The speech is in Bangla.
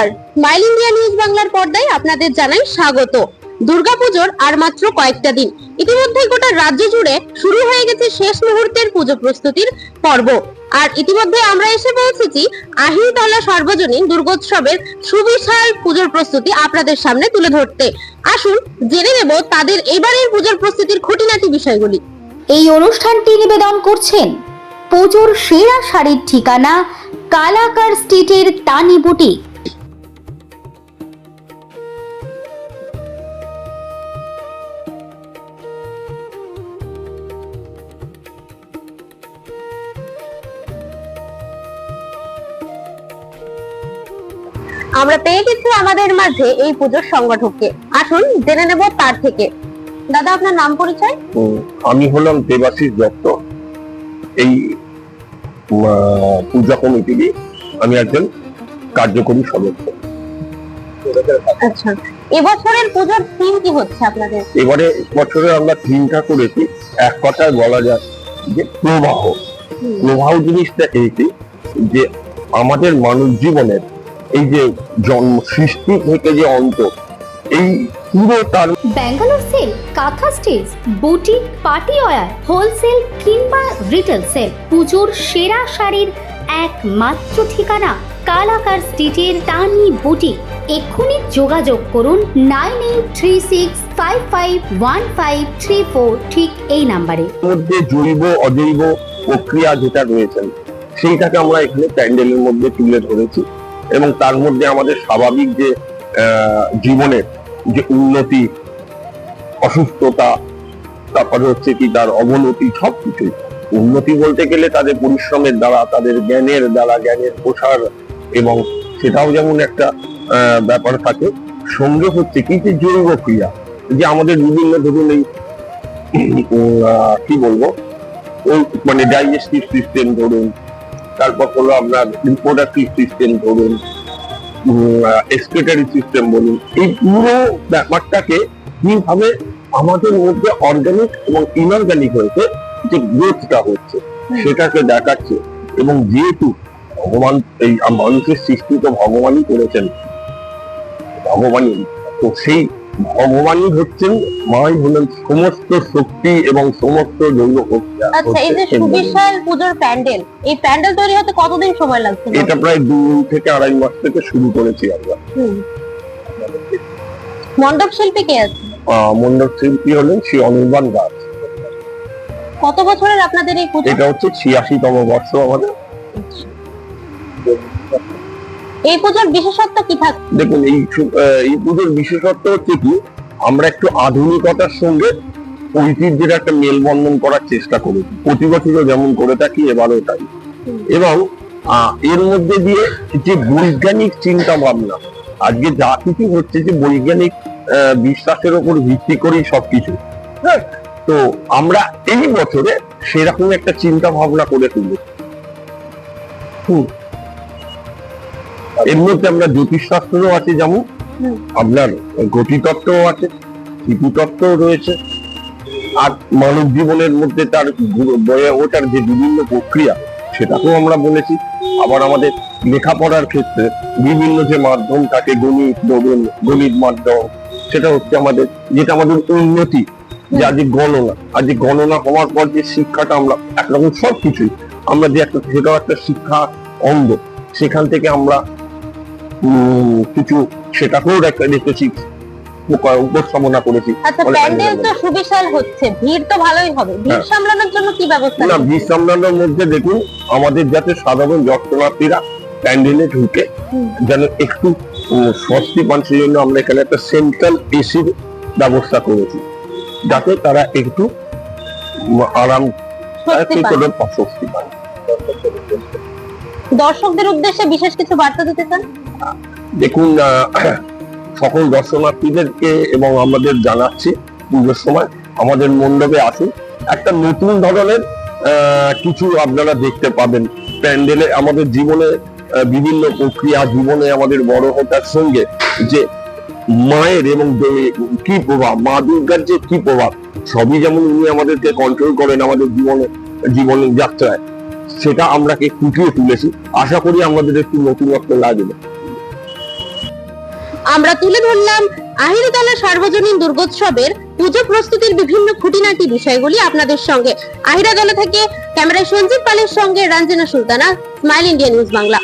নমস্কার। স্মাইল ইন্ডিয়া নিউজ বাংলার পর্দায় আপনাদের জানাই স্বাগত। দুর্গাপুজোর আর মাত্র কয়েকটা দিন। ইতিমধ্যে গোটা রাজ্য জুড়ে শুরু হয়ে গেছে শেষ মুহূর্তের পুজো প্রস্তুতির পর্ব। আর ইতিমধ্যে আমরা এসে পৌঁছেছি আহিরতলা সর্বজনীন দুর্গোৎসবের সুবিশাল পুজোর প্রস্তুতি আপনাদের সামনে তুলে ধরতে। আসুন, জেনে নেব তাদের এবারের পুজোর প্রস্তুতির খুঁটিনাটি বিষয়গুলি। এই অনুষ্ঠানটি নিবেদন করছেন পুজোর সেরা শাড়ির ঠিকানা কালাকার স্ট্রিটের তানি বুটিক। আমরা পেয়ে গেছি আমাদের মাঝে এই পুজোর সংগঠককে। আসুন জেনে নেব তার থেকে। দাদা আপনার নাম পরিচয়? আমি হলাম দেবাশিস দত্ত। এই পূজা কমিটিরই আমি একজন কার্যকরী সদস্য। আচ্ছা। এবছরের পুজোর থিম কি হচ্ছে আপনাদের? এবারে বছরে আমরা থিমটা করেছি এক কথায় বলা যায় যে প্রবাহ। প্রবাহ জিনিসটা এইটি যে আমাদের মানব জীবনের এই যে জন্ম সৃষ্টি থেকে যে অন্ত এই পুরো তার ব্যাঙ্গালোর সেল কাঁথা বুটিক পার্টি হোলসেল কিংবা রিটেল সেল পুজোর সেরা শাড়ির একমাত্র ঠিকানা কালাকার স্ট্রিটের তানি বুটিক এক্ষুনি যোগাযোগ করুন nine eight three six five five one five three four ঠিক এই নাম্বারে। মধ্যে জৈব অজৈব প্রক্রিয়া যেটা রয়েছে সেইটাকে আমরা এখানে প্যান্ডেলের মধ্যে তুলে ধরেছি। এবং তার মধ্যে আমাদের স্বাভাবিক যে জীবনের যে উন্নতি, অসুস্থতা, তারপরে হচ্ছে কি তার অবনতি সব কিছুই উন্নতি বলতে গেলে তাদের পরিশ্রমের দ্বারা, তাদের জ্ঞানের দ্বারা, জ্ঞানের প্রসার এবং সেটাও যেমন একটা ব্যাপার থাকে, সঙ্গে হচ্ছে কি যে জৈব ক্রিয়া, যে আমাদের বিভিন্ন ধরুন এই কি বলব, ওই মানে ডাইজেস্টিভ সিস্টেম ধরুন তারপর হলো আপনার রিপ্রোডাক্টিভ সিস্টেম ধরুন এক্সক্রেটারি সিস্টেম বলুন এই পুরো ব্যাপারটাকে কীভাবে আমাদের মধ্যে অর্গানিক এবং ইনঅর্গানিক হয়েছে যে গ্রোথটা হচ্ছে সেটাকে দেখাচ্ছে। এবং যেহেতু ভগবান এই মানুষের সৃষ্টি তো ভগবানই করেছেন ভগবানই তো সেই ভগবানই হচ্ছেন মাই হলেন সমস্ত শক্তি এবং সমস্ত জৈব আচ্ছা এই যে সুবিশাল পুজোর প্যান্ডেল এই প্যান্ডেল তৈরি হতে কতদিন সময় লাগছে? এটা প্রায় দুই থেকে আড়াই মাস থেকে শুরু করেছি আমরা। মণ্ডপ শিল্পী কে আছে? মণ্ডপ শিল্পী হলেন শ্রী অনির্বাণ দাস। কত বছরের আপনাদের এই পুজো? এটা হচ্ছে ছিয়াশিতম বর্ষ আমাদের। এই পুজোর বিশেষত্ব কি থাকে দেখুন, এই এই পুজোর বিশেষত্ব হচ্ছে কি, আমরা একটু আধুনিকতার সঙ্গে ঐতিহ্যের একটা মেলবন্ধন করার চেষ্টা করি। প্রতি বছরও যেমন করে থাকি, এবারও তাই। এবং এর মধ্যে দিয়ে যে বৈজ্ঞানিক চিন্তা ভাবনা আজকে যা কিছু হচ্ছে যে বৈজ্ঞানিক বিশ্বাসের উপর ভিত্তি করেই সবকিছু। হ্যাঁ? তো আমরা এই বছরে সেরকম একটা চিন্তা ভাবনা করে তুলি হুম। এর মধ্যে আমরা জ্যোতিষশাস্ত্রও আছে যেমন আপনার গতিতত্ত্বও আছে স্মৃতিতত্ত্বও রয়েছে। আর মানব জীবনের মধ্যে তার বয়ে ওঠার যে বিভিন্ন প্রক্রিয়া সেটাকেও আমরা বলেছি। আবার আমাদের লেখাপড়ার ক্ষেত্রে বিভিন্ন যে মাধ্যম থাকে গণিত গণিত মাধ্যম সেটা হচ্ছে আমাদের যেটা আমাদের উন্নতি যে আজ গণনা। আজ গণনা হওয়ার পর যে শিক্ষাটা আমরা একরকম সব কিছুই আমরা যে একটা সেটাও একটা শিক্ষা অঙ্গ। সেখান থেকে আমরা কিছু সেটাকেও রেখেছি উপস্থাপনা করেছি। আচ্ছা প্যান্ডেল তো সুবিশাল হচ্ছে। ভিড় তো ভালোই হবে। ভিড় হ্যাঁ। সামলানোর জন্য কি ব্যবস্থা না? বীজ সামলানোর মধ্যে দেখুন আমাদের যাতে সাধারণ দর্শনার্থীরা প্যান্ডেলে ঢুকে যেন একটু স্বস্তি পান সেই জন্য আমরা এখানে একটা সেন্ট্রাল এসির ব্যবস্থা করেছি। যাতে তারা একটু আরাম স্বস্তি পান দর্শকদের উদ্দেশ্যে বিশেষ কিছু বার্তা দিতে চান? দেখুন সকল দর্শনার্থীদেরকে এবং আমাদের জানাচ্ছি পুজোর সময় আমাদের মণ্ডপে আসুন। একটা নতুন ধরনের কিছু আপনারা দেখতে পাবেন। প্যান্ডেলে আমাদের জীবনে বিভিন্ন প্রক্রিয়া জীবনে আমাদের বড় হতার সঙ্গে যে মায়ের এবং কি প্রভাব, মা দুর্গার যে কি প্রভাব, সবই যেমন উনি আমাদেরকে কন্ট্রোল করেন আমাদের জীবনে, জীবন যাত্রায়, সেটা আমরা কে ফুটিয়ে তুলেছি। আশা করি আমাদের একটু নতুনত্ব লাগবে। আমরা তুলে ধরলাম আহিরতলা সার্বজনীন দুর্গোৎসবের পুজো প্রস্তুতির বিভিন্ন খুঁটিনাটি বিষয়গুলি আপনাদের সঙ্গে। আহিরাতলা থেকে ক্যামেরায় সঞ্জীব পালের সঙ্গে Ranjana Sultana Smile India News Bangla.